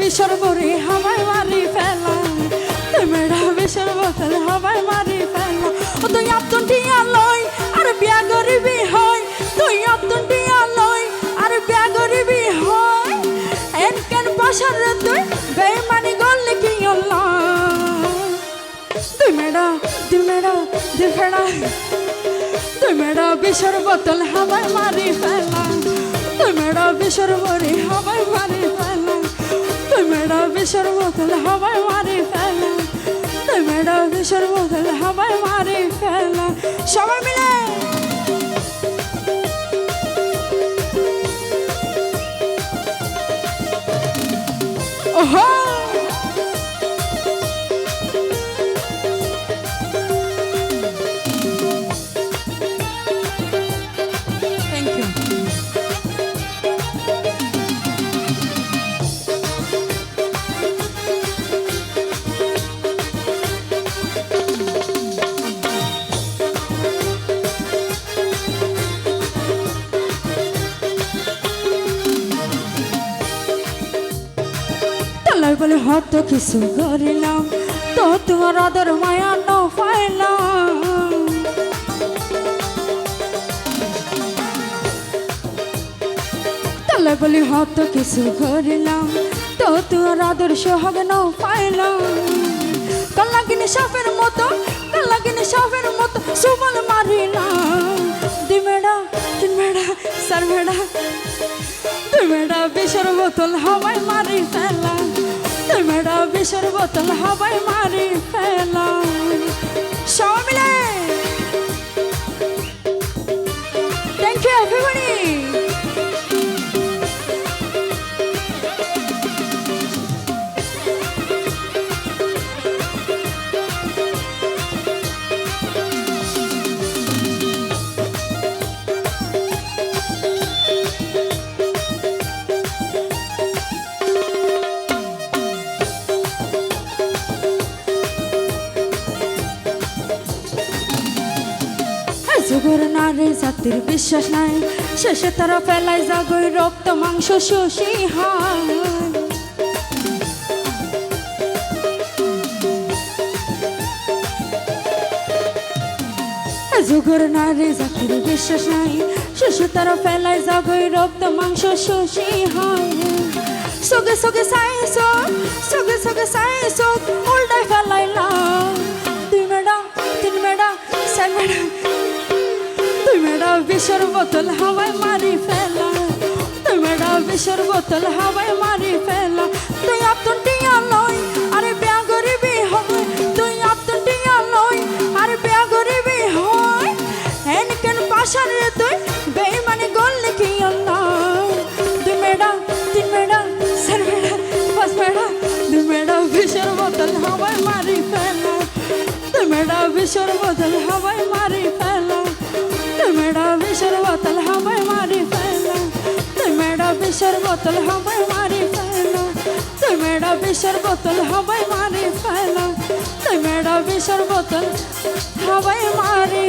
বিষর বড়ি হাওয়ায় মারি ফেলা। মেয়েরা বিষর বোতল হাওয়ায় মারি ফেলা। ও তুই আপন টিয়া লই আর বিয়া গরিবি হয়। তুই আপন টিয়া লই আর বিয়া গরিবি হয়। এন কেন পাশার তুই বেমানি গল্লি কি তুই মেয়েরা তুই মেয়েরা তুই ফেরা তুই মেয়েরা বিষর বোতল হাওয়ায় মারি ফেলা। তুই মেয়েরা বিষর বড়ি মারি ফেলা। তুই মেয়েরা বিষর বোতল হাওয়ায় মারি ফেলা তুই মেয়েরা বিষর বোতল হাওয়ায় মারি বলে হত কিছু করিলাম, তো তোমার আদর মায়া ন পাইলাম। তালাই বলে হত কিছু করিলাম, তো তোমার আদর সোহাগ ন পাইলাম। কাল্লাগিনি সাপের মতো কাল্লাগিনি সাপের মতো সুবল মারিলাম। সার মেডা তুই মেডা বিষর বোতল হাওয়ায় মারি ফেলা তুই মেডা বিষর বোতল হবাই মারি ফেলা সব মিলে। থ্যাংক ইউ যুগর নারী, জাতির বিশ্বাস নাই। শেষে তারা ফেলাই জাগই রক্ত, মাংস শোষী হয় যুগর নারী, জাতির বিশ্বাস নাই। শেষে তারা ফেলাই জাগই রক্ত, মাংস শোষী হয় সগে সগে, সাইস, সগে সগে, সাইস উল্টাই ফেলাইলাম বিষর বোতল হাওয়ায় মারি ফেলা। তুই মেডা বিষর বোতল হাওয়ায় মারি ফেলা। তুই আপন টিয়া লই আরে বিয়া গরিবি হয়। তুই আপন টিয়া লই আরে বিয়া গরিবি হয়। হেন কেন পাশার রে তুই বেইমানি গল্লি কি আল্লাহ তুই মেডা তিন মেডা চার মেডা পাঁচ মেডা দুই মেডা বিষর বোতল হাওয়ায় মারি ফেলা। তুই মেডা বিষর বোতল হাওয়ায় মারি ফেলা। মেডা বিষর বোতল হাওয়ায় মারি ফেলা। তুই মেডা বিষর বোতল হাওয়ায় মারি ফেলা। তুই মেডা বিষর বোতল হাওয়ায় মারি